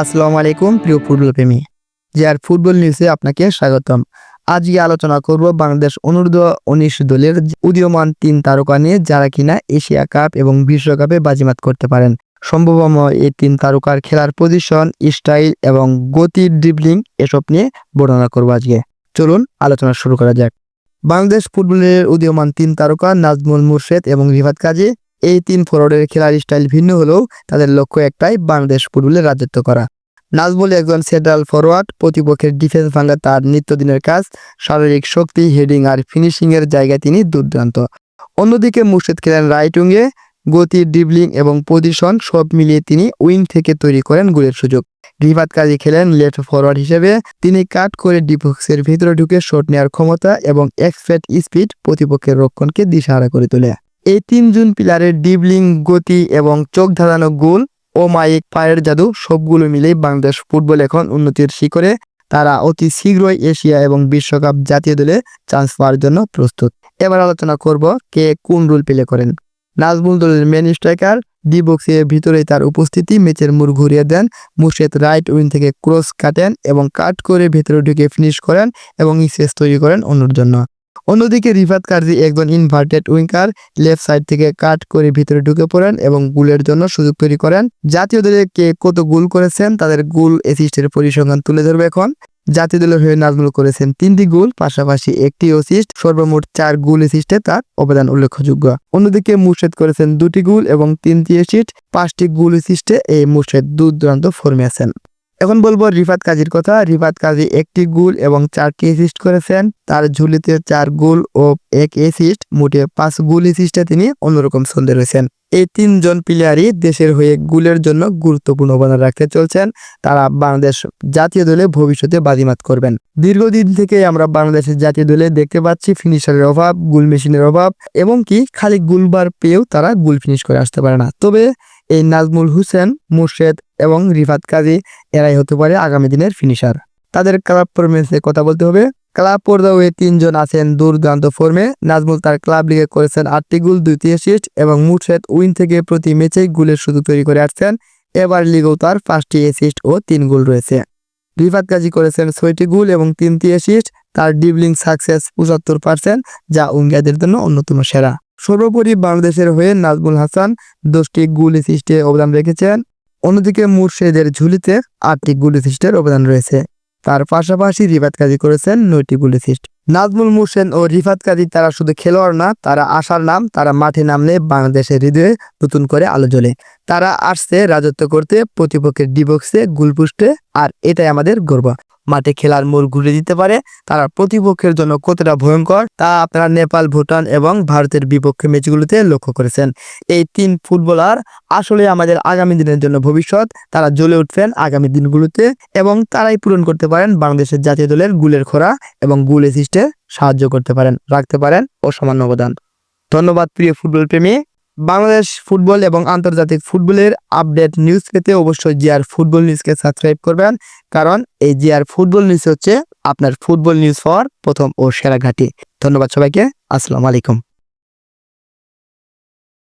আসসালামু আলাইকুম, প্রিয় ফুটবল প্রেমী জিয়ার ফুটবল নিউজে আপনাকে স্বাগতম। আজকে আলোচনা করব বাংলাদেশ অনূর্ধ্ব উনিশ দলের উদীয়মান তিন তারকা নিয়ে, যারা কিনা এশিয়া কাপ এবং বিশ্বকাপে বাজিমাত করতে পারেন। সম্ভবম এই তিন তারকার খেলার পজিশন স্টাইল এবং গতি ড্রিবলিং এসব নিয়ে বর্ণনা করব আজকে। চলুন আলোচনা শুরু করা যাক। বাংলাদেশ ফুটবলের উদীয়মান তিন তারকা নাজমুল মুর্শেদ এবং রিফাত কাজী এই তিন ফরওয়ার্ডের খেলার স্টাইল ভিন্ন হলেও তাদের লক্ষ্য একটাই, বাংলাদেশ ফুটবলে রাজত্ব করা। নাজমুল একজন সেন্ট্রাল ফরওয়ার্ড প্রতিপক্ষের ডিফেন্স ভাঙা তার নিত্যদিনের কাজ, শারীরিক শক্তি, হেডিং আর ফিনিশিংয়ের জায়গায় তিনি দুর্দান্ত। অন্যদিকে মুর্শেদ খেলেন রাইট উইংয়ে গতি ড্রিবলিং এবং পজিশন সব মিলিয়ে তিনি উইং থেকে তৈরি করেন গোলের সুযোগ। রিফাত কাজী খেলেন লেফট ফরওয়ার্ড হিসেবে, তিনি কাট করে ডিবক্সের ভিতরে ঢুকে শট নেওয়ার ক্ষমতা এবং এক্সপেট স্পিড প্রতিপক্ষের রক্ষণকে দিশাহারা করে তোলে। এই তিনজন প্লেয়ারের ডিবলিং গতি এবং চোখ ধাঁধানো গোল ও মাইক পায়ের জাদু সবগুলো মিলেই বাংলাদেশ ফুটবল এখন উন্নতির শিখরে। তারা অতি শীঘ্রই এশিয়া এবং বিশ্বকাপ জাতীয় দলে চান্স পাওয়ার জন্য প্রস্তুত। এবার আলোচনা করব কে কোন রোল প্লে করেন। নাজমুল দলের মেন স্ট্রাইকার ডি বক্সের ভিতরেই তার উপস্থিতি, ম্যাচের মুড় ঘুরিয়ে দেন, মুর্শেদ রাইট উইন থেকে ক্রস কাটেন এবং কাট করে ভেতরে ঢুকে ফিনিশ করেন এবং স্পেস তৈরি করেন অন্যর জন্য। অন্যদিকে রিফাত কার্জি একজন ইনভার্টেড উইঙ্কার লেফট সাইড থেকে কাট করে ভিতরে ঢুকে পড়েন এবং গোলের জন্য সুযোগ তৈরি করেন। জাতীয় দলে কে কত গোল করেছেন, তাদের গোল অ্যাসিস্টের পরিসংখ্যান তুলে ধরবে এখন। জাতীয় দলের হয়ে নাজমুল করেছেন তিনটি গোল, পাশাপাশি একটি অ্যাসিস্ট সর্বমোট চার গোল অ্যাসিস্টে তার অবদান উল্লেখযোগ্য। অন্যদিকে মুর্শেদ করেছেন দুটি গোল এবং তিনটি অ্যাসিস্ট পাঁচটি গোল অ্যাসিস্টে এই মুর্শেদ দুর্দান্ত ফর্মে আছেন। এখন বলব রিফাত কাজীর কথা। রিফাত কাজী একটি গোল এবং চারটি অ্যাসিস্ট করেছেন। তার ঝুলিতে চার গোল ও এক অ্যাসিস্ট মোটে পাঁচ গোল অ্যাসিস্টে তিনি অন্যরকম ছন্দে রয়েছেন। এই তিনজন প্লেয়ারই দেশের হয়ে গোলের জন্য গুরুত্বপূর্ণ অবদান রাখতে চলছেন। তারা বাংলাদেশ জাতীয় দলে ভবিষ্যতে বাজিমাত করবেন। দীর্ঘদিন থেকে আমরা বাংলাদেশের জাতীয় দলে দেখতে পাচ্ছি ফিনিশারের অভাব, গোল মেশিনের অভাব এবং কি খালি গোলবার পেয়েও তারা গোল ফিনিশ করে আসতে পারে না। তবে এই নাজমুল হুসেন, মুর্শেদ এবং রিফাত কাজী এরাই হতে পারে আগামী দিনের ফিনিশার তাদের ক্লাব পারফরমেন্সের কথা বলতে হবে। ক্লাব পর্দায় তিনজন আছেন দুর্দান্ত ফর্মে নাজমুল তার ক্লাব লিগে করেছেন আটটি গোল, দুইটি অ্যাসিস্ট এবং মুর্শেদ উইন থেকে প্রতি ম্যাচেই গোলের সুযোগ তৈরি করে আসছেন। এবার লিগেও তার পাঁচটি অ্যাসিস্ট ও তিন গোল রয়েছে। রিফাত কাজী করেছেন ছয়টি গোল এবং তিনটি অ্যাসিস্ট তার ডিবলিং সাকসেস পঁচাত্তর পার্সেন্ট যা উঙ্গাদের জন্য অন্যতম সেরা। সর্বোপরি বাংলাদেশের হয়ে নাজমুল হাসান দশটি গোল অ্যাসিস্টে অবদান রেখেছেন। অন্যদিকে মুর্শেদের ঝুলিতে আটটি গোল অ্যাসিস্টের অবদান রয়েছে। তার পাশাপাশি রিফাত কাজী করেছেন নয়টি গোল অ্যাসিস্ট নাজমুল মুর্শেন ও রিফাত কাজী তারা শুধু খেলোয়াড় না, তারা আশার নাম, তারা মাঠে নামলে বাংলাদেশের হৃদয়ে নতুন করে আলো জ্বলে। তারা আসছে রাজত্ব করতে, প্রতিপক্ষের ডিবক্সে গুলপুষ্টে আর এটাই আমাদের গর্ব। মাঠে খেলার মোড় ঘুরে দিতে পারে। তারা প্রতিপক্ষের জন্য কতটা ভয়ঙ্কর তা আপনারা নেপাল, ভুটান এবং ভারতের বিপক্ষে ম্যাচগুলোতে লক্ষ্য করেছেন। এই তিন ফুটবলার আসলে আমাদের আগামী দিনের জন্য ভবিষ্যৎ। তারা জ্বলে উঠবেন আগামী দিনগুলোতে এবং তারাই পূরণ করতে পারেন বাংলাদেশের জাতীয় দলের গুলের খোরা এবং গুল অ্যাসিস্টে সাহায্য করতে পারেন, রাখতে পারেন অসামান্য অবদান। ধন্যবাদ প্রিয় ফুটবল প্রেমী। বাংলাদেশ ফুটবল এবং আন্তর্জাতিক ফুটবলের আপডেট নিউজ পেতে অবশ্যই জিআর ফুটবল নিউজকে সাবস্ক্রাইব করবেন। কারণ এই জিআর ফুটবল নিউজ হচ্ছে আপনার ফুটবল নিউজ হওয়ার প্রথম ও সেরা ঘাঁটি। ধন্যবাদ সবাইকে। আসসালামু আলাইকুম।